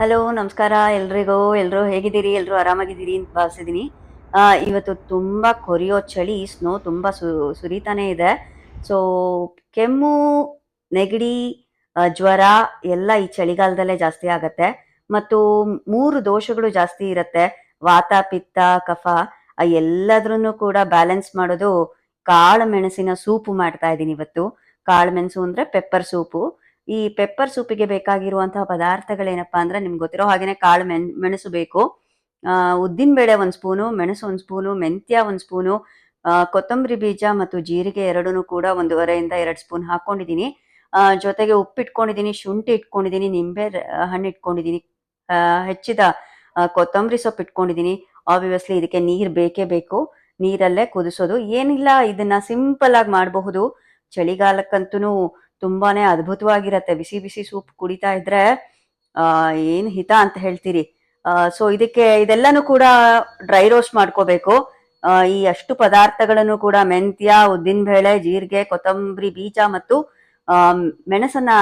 Hello, ನಮಸ್ಕಾರ. ಎಲ್ರಿಗೂ ಎಲ್ಲರೂ ಹೇಗಿದ್ದೀರಿ? ಎಲ್ಲರೂ ಆರಾಮಾಗಿದ್ದೀರಿ ಅಂತ ಭಾವಿಸಿದ್ದೀನಿ. ಇವತ್ತು ತುಂಬ ಕೊರಿಯೋ ಚಳಿ ಸ್ನೋ ತುಂಬ ಸು, ಸುರಿತಾನೇ ಇದೆ. ಸೊ ಕೆಮ್ಮು, ನೆಗಡಿ ಜ್ವರ ಎಲ್ಲ ಈ ಚಳಿಗಾಲದಲ್ಲೇ ಜಾಸ್ತಿ ಆಗತ್ತೆ. ಮತ್ತು ಮೂರು ದೋಷಗಳು ಜಾಸ್ತಿ ಇರುತ್ತೆ. ವಾತ, ಪಿತ್ತ, ಕಫ, ಆ ಎಲ್ಲದ್ರನ್ನು ಕೂಡ ಬ್ಯಾಲೆನ್ಸ್ ಮಾಡೋದು ಕಾಳು ಮೆಣಸಿನ ಸೂಪು ಮಾಡ್ತಾ ಇದ್ದೀನಿ ಇವತ್ತು. ಕಾಳು ಮೆಣಸು ಅಂದ್ರೆ ಪೆಪ್ಪರ್ ಸೂಪು. ಈ ಪೆಪ್ಪರ್ ಸೂಪಿಗೆ ಬೇಕಾಗಿರುವಂತಹ ಪದಾರ್ಥಗಳೇನಪ್ಪಾ ಅಂದ್ರೆ ನಿಮ್ಗೆ ಗೊತ್ತಿರೋ ಹಾಗೇನೆ ಕಾಳು ಮೆಣ್ ಮೆಣಸು ಬೇಕು. ಉದ್ದಿನ ಬೇಳೆ ಒಂದ್ ಸ್ಪೂನು ಮೆಣಸು ಒಂದ್ ಸ್ಪೂನು ಮೆಂತ್ಯ ಒಂದು ಸ್ಪೂನು ಕೊತ್ತಂಬರಿ ಬೀಜ ಮತ್ತು ಜೀರಿಗೆ ಎರಡೂ ಕೂಡ ಒಂದೂವರೆಯಿಂದ ಎರಡು ಸ್ಪೂನ್ ಹಾಕೊಂಡಿದ್ದೀನಿ. ಜೊತೆಗೆ ಉಪ್ಪು ಇಟ್ಕೊಂಡಿದ್ದೀನಿ, ಶುಂಠಿ ಇಟ್ಕೊಂಡಿದ್ದೀನಿ, ನಿಂಬೆ ಹಣ್ಣು ಇಟ್ಕೊಂಡಿದ್ದೀನಿ. ಹೆಚ್ಚಿದ ಕೊತ್ತಂಬರಿ ಸೊಪ್ಪು ಇಟ್ಕೊಂಡಿದ್ದೀನಿ. ಆಬ್ವಿಯಸ್ಲಿ ಇದಕ್ಕೆ ನೀರು ಬೇಕೇ ಬೇಕು. ನೀರಲ್ಲೇ ಕುದಿಸೋದು. ಏನಿಲ್ಲ, ಇದನ್ನ ಸಿಂಪಲ್ ಆಗಿ ಮಾಡಬಹುದು. ಚಳಿಗಾಲಕ್ಕಂತೂ ತುಂಬಾನೇ ಅದ್ಭುತವಾಗಿರತ್ತೆ. ಬಿಸಿ ಬಿಸಿ ಸೂಪ್ ಕುಡಿತಾ ಇದ್ರೆ, ಆ, ಏನ್ ಹಿತ ಅಂತ ಹೇಳ್ತೀರಿ. ಸೊ ಇದಕ್ಕೆ ಇದೆಲ್ಲನೂ ಕೂಡ ಡ್ರೈ ರೋಸ್ಟ್ ಮಾಡ್ಕೋಬೇಕು. ಈ ಅಷ್ಟು ಪದಾರ್ಥಗಳನ್ನು ಕೂಡ ಮೆಂತ್ಯ, ಉದ್ದಿನಬೇಳೆ, ಜೀರಿಗೆ, ಕೊತ್ತಂಬರಿ, ಬೀಜ ಮತ್ತು ಮೆಣಸನ್ನ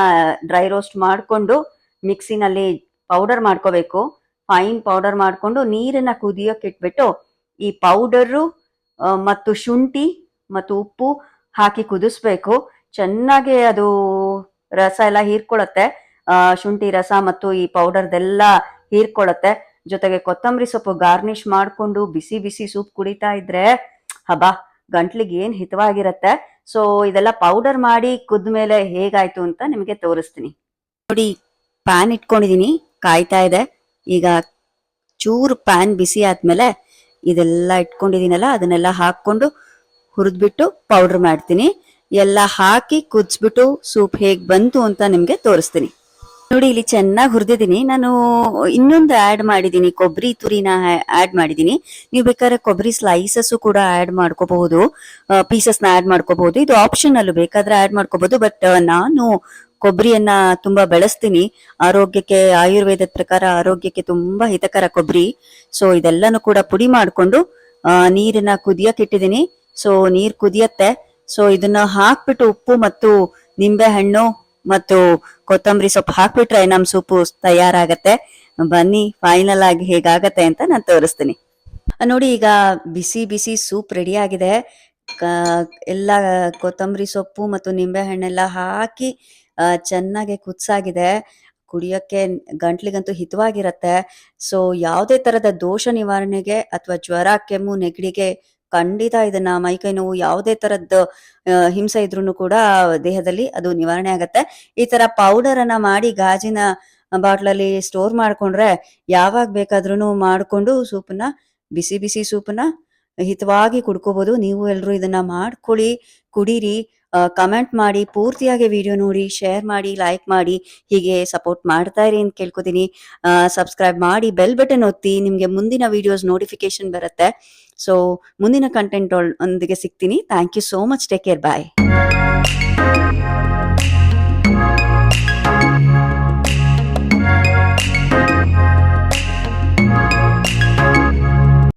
ಡ್ರೈ ರೋಸ್ಟ್ ಮಾಡಿಕೊಂಡು ಮಿಕ್ಸಿನಲ್ಲಿ ಪೌಡರ್ ಮಾಡ್ಕೋಬೇಕು. ಫೈನ್ ಪೌಡರ್ ಮಾಡ್ಕೊಂಡು ನೀರನ್ನ ಕುದಿಯೋಕೆ ಇಟ್ಬಿಟ್ಟು ಈ ಪೌಡರು ಮತ್ತು ಶುಂಠಿ ಮತ್ತು ಉಪ್ಪು ಹಾಕಿ ಕುದಿಸ್ಬೇಕು. ಚೆನ್ನಾಗಿ ಅದು ರಸ ಎಲ್ಲ ಹೀರ್ಕೊಳತ್ತೆ ಆ, ಶುಂಠಿ ರಸ ಮತ್ತು ಈ ಪೌಡರ್ದೆಲ್ಲ ಹೀರ್ಕೊಳತ್ತೆ ಜೊತೆಗೆ ಕೊತ್ತಂಬರಿ ಸೊಪ್ಪು ಗಾರ್ನಿಶ್ ಮಾಡ್ಕೊಂಡು ಬಿಸಿ ಬಿಸಿ ಸೂಪ್ ಕುಡಿತಾ ಇದ್ರೆ ಹಬ್ಬಾ ಗಂಟ್ಲಿಗೆ ಏನು ಹಿತವಾಗಿರತ್ತೆ. ಸೊ ಇದೆಲ್ಲ ಪೌಡರ್ ಮಾಡಿ ಕುದ್ಮೇಲೆ ಹೇಗಾಯ್ತು ಅಂತ ನಿಮಗೆ ತೋರಿಸ್ತೀನಿ. ನೋಡಿ ಪ್ಯಾನ್ ಇಟ್ಕೊಂಡಿದೀನಿ ಕಾಯ್ತಾ ಇದೆ. ಈಗ ಚೂರು ಪ್ಯಾನ್ ಬಿಸಿ ಆದ್ಮೇಲೆ ಇದೆಲ್ಲ ಇಟ್ಕೊಂಡಿದೀನಲ್ಲ ಅದನ್ನೆಲ್ಲ ಹಾಕ್ಕೊಂಡು ಹುರಿದ್ಬಿಟ್ಟು ಪೌಡರ್ ಮಾಡ್ತೀನಿ. ಎಲ್ಲ ಹಾಕಿ ಕುದಿಸ್ಬಿಟ್ಟು ಸೂಪ್ ಹೇಗ್ ಬಂತು ಅಂತ ನಿಮ್ಗೆ ತೋರಿಸ್ತೀನಿ. ನೋಡಿ, ಇಲ್ಲಿ ಚೆನ್ನಾಗಿ ಹುರಿದಿದ್ದೀನಿ. ನಾನು ಇನ್ನೊಂದು ಆಡ್ ಮಾಡಿದ್ದೀನಿ. ಕೊಬ್ಬರಿ ತುರಿನ ಆಡ್ ಮಾಡಿದ್ದೀನಿ. ನೀವು ಬೇಕಾದ್ರೆ ಕೊಬ್ಬರಿ ಸ್ಲೈಸಸ್ಸು ಕೂಡ ಆಡ್ ಮಾಡ್ಕೋಬಹುದು. ಪೀಸಸ್ ಆ್ಯಡ್ ಮಾಡ್ಕೋಬಹುದು. ಇದು ಆಪ್ಷನಲ್ ಬೇಕಾದ್ರೆ ಆಡ್ ಮಾಡ್ಕೋಬಹುದು. ಬಟ್ ನಾನು ಕೊಬ್ಬರಿಯನ್ನ ತುಂಬಾ ಬೆಳೆಸ್ತೀನಿ. ಆರೋಗ್ಯಕ್ಕೆ, ಆಯುರ್ವೇದದ ಪ್ರಕಾರ ಆರೋಗ್ಯಕ್ಕೆ ತುಂಬಾ ಹಿತಕರ ಕೊಬ್ಬರಿ ಸೊ ಇದೆಲ್ಲನೂ ಕೂಡ ಪುಡಿ ಮಾಡ್ಕೊಂಡು ನೀರನ್ನ ಕುದಿಯಕ್ಕೆ ಇಟ್ಟಿದ್ದೀನಿ. ಸೊ ನೀರು ಕುದಿಯತ್ತೆ. ಸೊ ಇದನ್ನ ಹಾಕ್ಬಿಟ್ಟು ಉಪ್ಪು ಮತ್ತು ನಿಂಬೆ ಹಣ್ಣು ಮತ್ತು ಕೊತ್ತಂಬರಿ ಸೊಪ್ಪು ಹಾಕ್ಬಿಟ್ರೆ ನಮ್ ಸೂಪು ತಯಾರಾಗತ್ತೆ. ಬನ್ನಿ ಫೈನಲ್ ಆಗಿ ಹೇಗಾಗತ್ತೆ ಅಂತ ನಾನು ತೋರಿಸ್ತೀನಿ. ನೋಡಿ, ಈಗ ಬಿಸಿ ಬಿಸಿ ಸೂಪ್ ರೆಡಿ ಆಗಿದೆ. ಎಲ್ಲ ಕೊತ್ತಂಬರಿ ಸೊಪ್ಪು ಮತ್ತು ನಿಂಬೆ ಹಣ್ಣೆಲ್ಲ ಹಾಕಿ ಚೆನ್ನಾಗಿ ಕುದ್ಸಾಗಿದೆ. ಕುಡಿಯೋಕ್ಕೆ ಗಂಟ್ಲಿಗಂತೂ ಹಿತವಾಗಿರತ್ತೆ. ಸೊ ಯಾವುದೇ ತರದ ದೋಷ ನಿವಾರಣೆಗೆ ಅಥವಾ ಜ್ವರ, ಕೆಮ್ಮು, ನೆಗಡಿಗೆ ಖಂಡಿತ ಇದನ್ನ ಮೈಕೈ ನೋವು ಯಾವುದೇ ತರದ್ದು ಹಿಂಸೆ ಇದ್ರೂ ಕೂಡ ದೇಹದಲ್ಲಿ ಅದು ನಿವಾರಣೆ ಆಗತ್ತೆ. ಈ ತರ ಪೌಡರ್ ಅನ್ನ ಮಾಡಿ ಗಾಜಿನ ಬಾಟ್ಲಲ್ಲಿ ಸ್ಟೋರ್ ಮಾಡ್ಕೊಂಡ್ರೆ ಯಾವಾಗ ಬೇಕಾದ್ರೂ ಮಾಡ್ಕೊಂಡು ಸೂಪನ್ನ ಬಿಸಿ ಬಿಸಿ ಸೂಪನ್ನ ಹಿತವಾಗಿ ಕುಡ್ಕೋಬಹುದು ನೀವು ಎಲ್ರು ಇದನ್ನ ಮಾಡ್ಕೊಳ್ಳಿ, ಕುಡೀರಿ. ಕಮೆಂಟ್ ಮಾಡಿ, ಪೂರ್ತಿಯಾಗಿ ವಿಡಿಯೋ ನೋಡಿ ಶೇರ್ ಮಾಡಿ ಲೈಕ್ ಮಾಡಿ, ಹೀಗೆ ಸಪೋರ್ಟ್ ಮಾಡ್ತಾ ಇರಿ ಅಂತ ಕೇಳ್ಕೊತೀನಿ. ಸಬ್ಸ್ಕ್ರೈಬ್ ಮಾಡಿ ಬೆಲ್ ಬಟನ್ ಒತ್ತಿ, ನಿಮಗೆ ಮುಂದಿನ ವಿಡಿಯೋಸ್ ನೋಟಿಫಿಕೇಶನ್ ಬರುತ್ತೆ. ಸೊ ಮುಂದಿನ ಕಂಟೆಂಟ್ ಒಂದಿಗೆ ಸಿಗ್ತೀನಿ. Thank you so much take care bye